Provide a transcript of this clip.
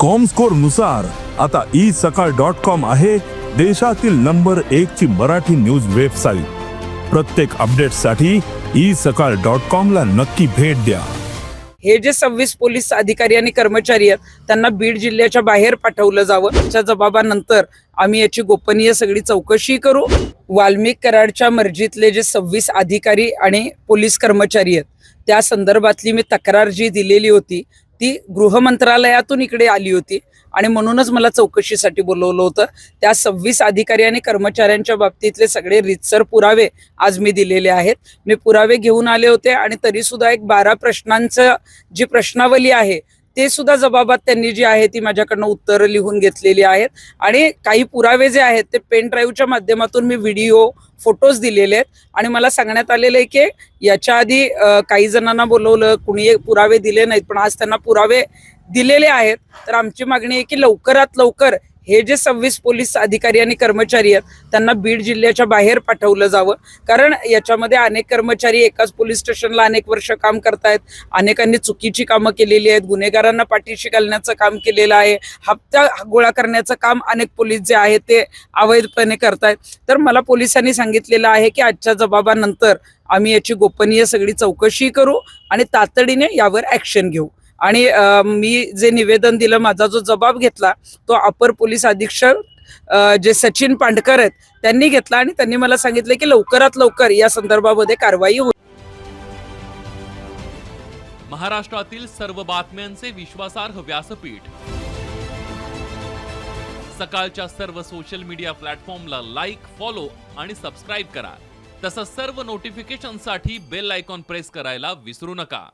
कॉमस्कोरनुसार आता ई सकाळ dot com आहे देशातील नंबर एक ची मराठी न्यूज वेबसाईट प्रत्येक अपडेटसाठी ई सकाळ डॉट कॉम ला नक्की भेट द्या. हे जे सव्वीस पोलीस अधिकारी आणि कर्मचारी आहेत त्यांना बीड जिल्ह्याच्या बाहेर पाठवलं जावं. त्याच्या जबाबानंतर आम्ही याची गोपनीय सगळी चौकशी करू. वाल्मिक कराडच्या मर्जीतले जे सव्वीस अधिकारी आणि पोलीस कर्मचारी आहेत त्या संदर्भातली मी तक्रार जी दिलेली होती ती गृहमंत्रालयातून इकडे आली होती. आणि म्हणूनच मला चौकशीसाठी बोलवलं होतं. त्या सव्वीस अधिकारी आणि कर्मचाऱ्यांच्या बाबतीतले सगळे रितसर पुरावे आज मी दिलेले आहेत. मी पुरावे घेऊन आले होते आणि तरी सुद्धा एक बारा प्रश्नांचं जी प्रश्नावली आहे ते सुद्धा जबाबात त्यांनी जी आहे ती माझ्याकडनं उत्तरं लिहून घेतलेली आहेत. आणि काही पुरावे जे आहेत ते पेन ड्राईव्हच्या माध्यमातून मी व्हिडिओ फोटोज दिलेले आहेत. आणि मला सांगण्यात आलेलं आहे की याच्या आधी काही जणांना बोलवलं कुणी पुरावे दिले नाहीत पण आज त्यांना पुरावे दिलेले आहेत. तर आमची मागणी आहे की लवकरात लवकर हे जे सव्वीस पोलीस अधिकारी आणि कर्मचारी आहेत त्यांना बीड जिल्ह्याच्या बाहेर पाठवलं जावं. कारण याच्यामध्ये अनेक कर्मचारी एकाच पोलीस स्टेशनला अनेक वर्ष काम करतायत. अनेकांनी चुकीची कामं केलेली आहेत. गुन्हेगारांना पाठीशी घालण्याचं काम केलेलं आहे. हप्ता गोळा करण्याचं काम अनेक पोलीस जे आहे ते अवैधपणे करतायत. तर मला पोलिसांनी सांगितलेलं आहे की आजच्या जबाबानंतर आम्ही याची गोपनीय सगळी चौकशी करू आणि तातडीने यावर ॲक्शन घेऊ. आणि मी जे निवेदन दिलं माझा जो जबाब घेतला तो अपर पोलीस अधीक्षक जे सचिन पांडकर आहेत त्यांनी घेतला आणि त्यांनी मला सांगितलं की लवकरात लवकर या संदर्भामध्ये कारवाई होईल. महाराष्ट्रातील सर्व बातम्यांचे विश्वासार्ह व्यासपीठ. सकाळच्या सर्व सोशल मीडिया प्लॅटफॉर्मला लाईक फॉलो आणि सबस्क्राईब करा. तसंच सर्व नोटिफिकेशनसाठी बेल आयकॉन प्रेस करायला विसरू नका.